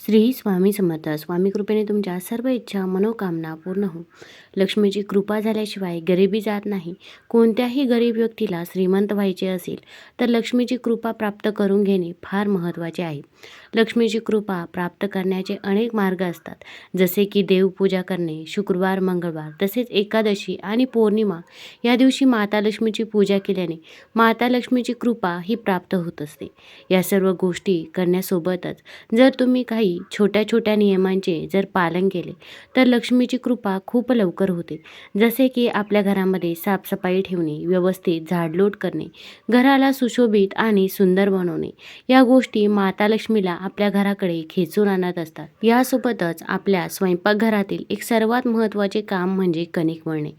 श्री स्वामी समर्थ. स्वामी कृपेने तुमच्या सर्व इच्छा मनोकामना पूर्ण हो लक्ष्मीची कृपा झाल्याशिवाय गरिबी जात नाही. कोणत्याही गरीब व्यक्तीला श्रीमंत व्हायचे असेल तर लक्ष्मीची कृपा प्राप्त करून घेणे फार महत्त्वाचे आहे. लक्ष्मीची कृपा प्राप्त करण्याचे अनेक मार्ग असतात जसे की देवपूजा करणे शुक्रवार मंगळवार तसेच एकादशी आणि पौर्णिमा. या दिवशी माता लक्ष्मीची पूजा केल्याने माता लक्ष्मीची कृपा ही प्राप्त होत असते. या सर्व गोष्टी करण्यासोबतच जर तुम्ही काही छोट्या छोट्या नियमांचे जर पालन केले तर लक्ष्मीची कृपा खूप लवकर होते. जसे की आपल्या घरामध्ये साफसफाई ठेवणे व्यवस्थित झाडलोट करणे घराला सुशोभित आणि सुंदर बनवणे या गोष्टी माता लक्ष्मीला आपल्या घराकडे खेचून आणत असतात. यासोबतच आपल्या स्वयंपाकघरातील एक सर्वात महत्त्वाचे काम म्हणजे कणिक मळणे.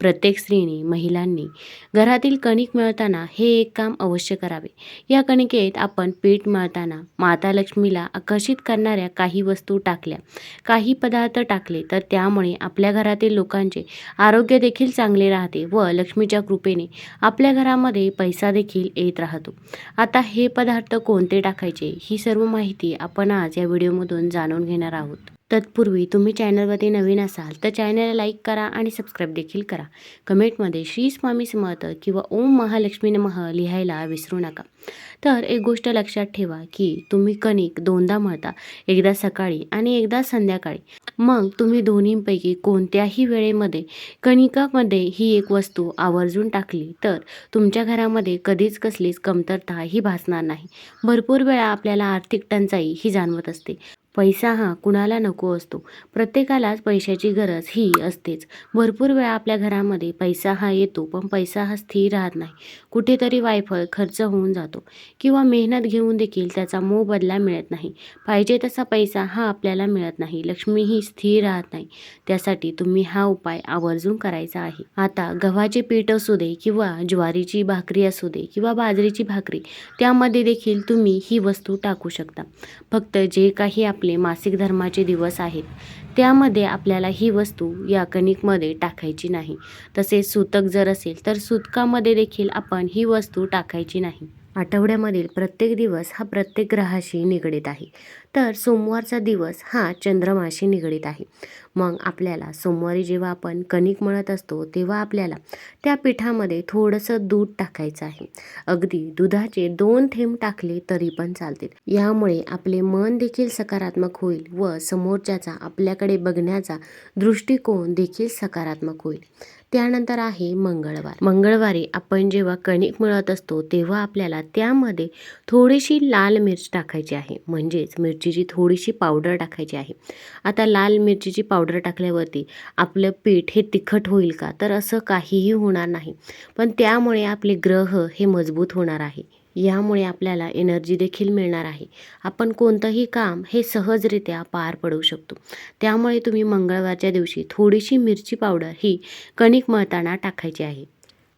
प्रत्येक स्त्रीने महिलांनी घरातील कणिक मिळताना हे एक काम अवश्य करावे. या कणिकेत आपण पीठ मळताना माता लक्ष्मीला आकर्षित असणाऱ्या काही वस्तू टाकल्या. काही पदार्थ टाकले तर त्यामुळे आपल्या घरातील लोकांचे आरोग्य देखील चांगले राहते व लक्ष्मीच्या कृपेने आपल्या घरामध्ये पैसा देखील येत राहतो. आता हे पदार्थ कोणते टाकायचे ही सर्व माहिती आपण आज या व्हिडिओमधून जाणून घेणार आहोत. तत्पूर्वी तुम्ही चॅनलवरती नवीन असाल तर चॅनलला लाईक करा आणि सबस्क्राईब देखील करा. कमेंटमध्ये श्री स्वामी समर्थ किंवा ओम महालक्ष्मी नमः लिहायला विसरू नका. तर एक गोष्ट लक्षात ठेवा की तुम्ही कणिक दोनदा मळता एकदा सकाळी आणि एकदा संध्याकाळी. मग तुम्ही दोन्हींपैकी कोणत्याही वेळेमध्ये कणिकामध्ये ही एक वस्तू आवर्जून टाकली तर तुमच्या घरामध्ये कधीच कसलीच कमतरता ही भासणार नाही. भरपूर वेळा आपल्याला आर्थिक टंचाई ही जाणवत असते. पैसा हा कुणाला नको असतो. प्रत्येकालाच पैशाची गरज ही असतेच. भरपूर वेळा आपल्या घरामध्ये पैसा हा येतो पण पैसा हा स्थिर राहत नाही. कुठेतरी वायफळ खर्च होऊन जातो. किंवा मेहनत घेऊन देखील त्याचा मोबदला मिळत नाही. पाहिजे तसा पैसा हा आपल्याला मिळत नाही. लक्ष्मी ही स्थिर राहत नाही. त्यासाठी तुम्ही हा उपाय आवर्जून करायचा आहे. आता गव्हाचे पीठ असू दे किंवा ज्वारीची भाकरी असू दे किंवा बाजरीची भाकरी त्यामध्ये देखील तुम्ही ही वस्तू टाकू शकता. फक्त जे काही आपले मासिक धर्माचे दिवस आहेत. त्यामध्ये आपल्याला ही वस्तू या कणिकमध्ये टाकायची नाही. तसेच सूतक जर असेल तर सूतकामध्ये देखील आपण ही वस्तू टाकायची नाही. आठवड्यामधील प्रत्येक दिवस हा प्रत्येक ग्रहाशी निगडीत आहे. तर सोमवारचा दिवस हा चंद्रमाशी निगडीत आहे. मग आपल्याला सोमवारी जेव्हा आपण कणिक मळत असतो तेव्हा आपल्याला त्या पिठामध्ये थोडंसं दूध टाकायचं आहे. अगदी दुधाचे दोन थेंब टाकले तरी पण चालतील. यामुळे आपले मन देखील सकारात्मक होईल व समोरच्याचा आपल्याकडे बघण्याचा दृष्टिकोन देखील सकारात्मक होईल. त्यानंतर आहे मंगळवार. मंगळवारी आपण जेव्हा कणिक मळत असतो तेव्हा आपल्याला त्यामध्ये थोडीशी लाल मिरच टाकायची आहे. म्हणजेच मिरचीची थोडीशी पावडर टाकायची आहे. आता लाल मिरचीची पावडर टाकल्यावरती आपलं पीठ हे तिखट होईल का? तर असं काहीही होणार नाही. पण त्यामुळे आपले ग्रह हे मजबूत होणार आहे. यामुळे आपल्याला एनर्जी देखील मिळणार आहे. आपण कोणतंही काम हे सहजरित्या पार पडू शकतो. त्यामुळे तुम्ही मंगळवारच्या दिवशी थोडीशी मिरची पावडर ही कणिक मळताना टाकायची आहे.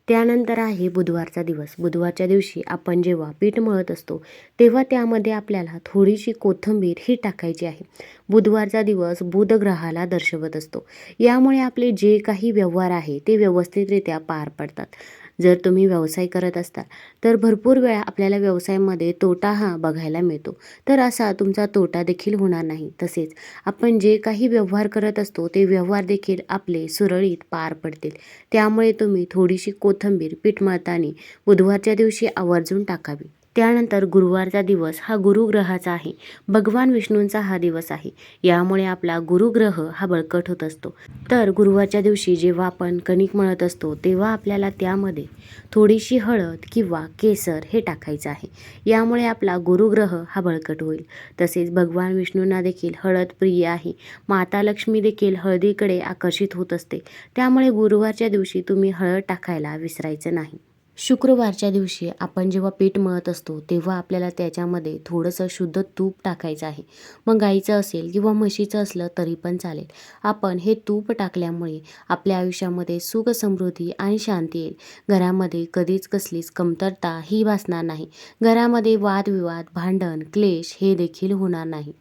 त्यानंतर आहे बुधवारचा दिवस. बुधवारच्या दिवशी आपण जेव्हा पीठ मळत असतो तेव्हा त्यामध्ये आपल्याला थोडीशी कोथिंबीर ही टाकायची आहे. बुधवारचा दिवस बुध ग्रहाला दर्शवत असतो. यामुळे आपले जे काही व्यवहार आहे ते व्यवस्थितरित्या पार पडतात. जर तुम्ही व्यवसाय करत असता तर भरपूर वेळा आपल्याला व्यवसायामध्ये तोटा हा बघायला मिळतो. तर असा तुमचा तोटा देखील होणार नाही. तसेच आपण जे काही व्यवहार करत असतो ते व्यवहार देखील आपले सुरळीत पार पडतील. त्यामुळे तुम्ही थोडीशी कोथिंबीर पीठ मळताना बुधवारच्या दिवशी आवर्जून टाकावी. त्यानंतर गुरुवारचा दिवस हा गुरुग्रहाचा आहे. भगवान विष्णूंचा हा दिवस आहे. यामुळे आपला गुरुग्रह हा बळकट होत असतो. तर गुरुवारच्या दिवशी जेव्हा आपण कणिक मळत असतो तेव्हा आपल्याला त्यामध्ये थोडीशी हळद किंवा केसर हे टाकायचं आहे. यामुळे आपला गुरुग्रह हा बळकट होईल. तसेच भगवान विष्णूंना देखील हळद प्रिय आहे. माता लक्ष्मी देखील हळदीकडे आकर्षित होत असते. त्यामुळे गुरुवारच्या दिवशी तुम्ही हळद टाकायला विसरायचं नाही. शुक्रवारच्या दिवशी आपण जेव्हा पीठ मळत असतो तेव्हा आपल्याला त्याच्यामध्ये थोडंसं शुद्ध तूप टाकायचं आहे. मग गाईचं असेल किंवा म्हशीचं असलं तरी पण चालेल. आपण हे तूप टाकल्यामुळे आपल्या आयुष्यामध्ये सुख समृद्धी आणि शांती येईल. घरामध्ये कधीच कसलीच कमतरता ही भासणार नाही. घरामध्ये वादविवाद भांडण क्लेश हे देखील होणार नाही.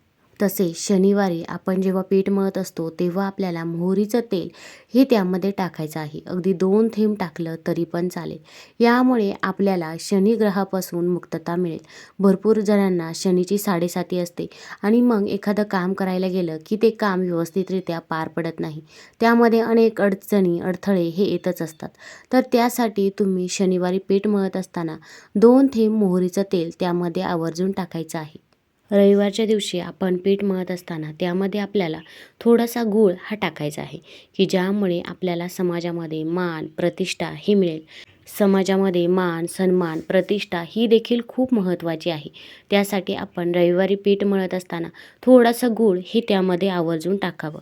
तसेच शनिवारी आपण जेव्हा पीठ मळत असतो तेव्हा आपल्याला मोहरीचं तेल हे त्यामध्ये टाकायचं आहे. अगदी दोन थेंब टाकलं तरी पण चालेल. यामुळे आपल्याला शनिग्रहापासून मुक्तता मिळेल. भरपूर जणांना शनीची साडेसाती असते आणि मग एखादं काम करायला गेलं की ते काम व्यवस्थितरित्या पार पडत नाही. त्यामध्ये अनेक अडचणी अडथळे हे येतच असतात. तर त्यासाठी तुम्ही शनिवारी पीठ मळत असताना दोन थेंब मोहरीचं तेल त्यामध्ये आवर्जून टाकायचं आहे. रविवारच्या दिवशी आपण पीठ मळत असताना त्यामध्ये आपल्याला थोडासा गूळ हा टाकायचा आहे की ज्यामुळे आपल्याला समाजामध्ये मान प्रतिष्ठा ही मिळेल. समाजामध्ये मान सन्मान प्रतिष्ठा ही देखील खूप महत्त्वाची आहे. त्यासाठी आपण रविवारी पीठ मळत असताना थोडासा गूळ हे त्यामध्ये आवर्जून टाकावं.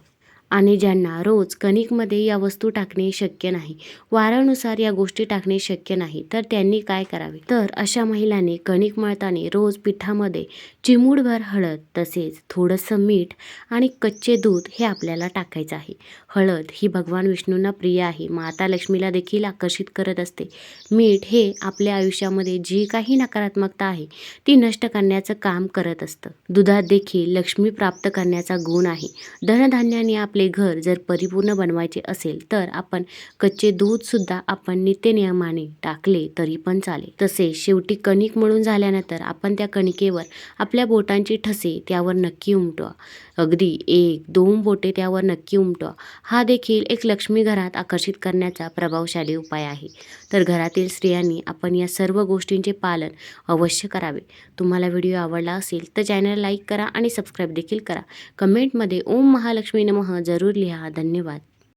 आणि ज्यांना रोज कणिकमध्ये या वस्तू टाकणे शक्य नाही वारानुसार या गोष्टी टाकणे शक्य नाही तर त्यांनी काय करावे? तर अशा महिलांनी कणिक मळताना रोज पिठामध्ये चिमूडभर हळद तसेच थोडंसं मीठ आणि कच्चे दूध हे आपल्याला टाकायचं आहे. हळद ही भगवान विष्णूंना प्रिय आहे. माता लक्ष्मीला देखील आकर्षित करत असते. मीठ हे आपल्या आयुष्यामध्ये जी काही नकारात्मकता आहे ती नष्ट करण्याचं काम करत असतं. दुधात देखील लक्ष्मी प्राप्त करण्याचा गुण आहे. धनधान्याने आपले घर जर परिपूर्ण बनवायचे असेल तर आपण कच्चे दूधसुद्धा आपण नित्यनियमाने टाकले तरी पण चालेल. तसेच शेवटी कणिक मळून झाल्यानंतर आपण त्या कणिकेवर आपल्या बोटांची ठसे त्यावर नक्की उमटवा. अगदी एक दोन बोटे त्यावर नक्की उमटवा. हा देखील एक लक्ष्मी घरात आकर्षित करण्याचा प्रभावशाली उपाय आहे. तर घरातील स्त्रियांनी आपण या सर्व गोष्टींचे पालन अवश्य करावे. तुम्हाला व्हिडिओ आवडला असेल तर चॅनल लाईक करा आणि सबस्क्राईब देखील करा. कमेंटमध्ये ओम महालक्ष्मी नमः जरूर लिहा. धन्यवाद.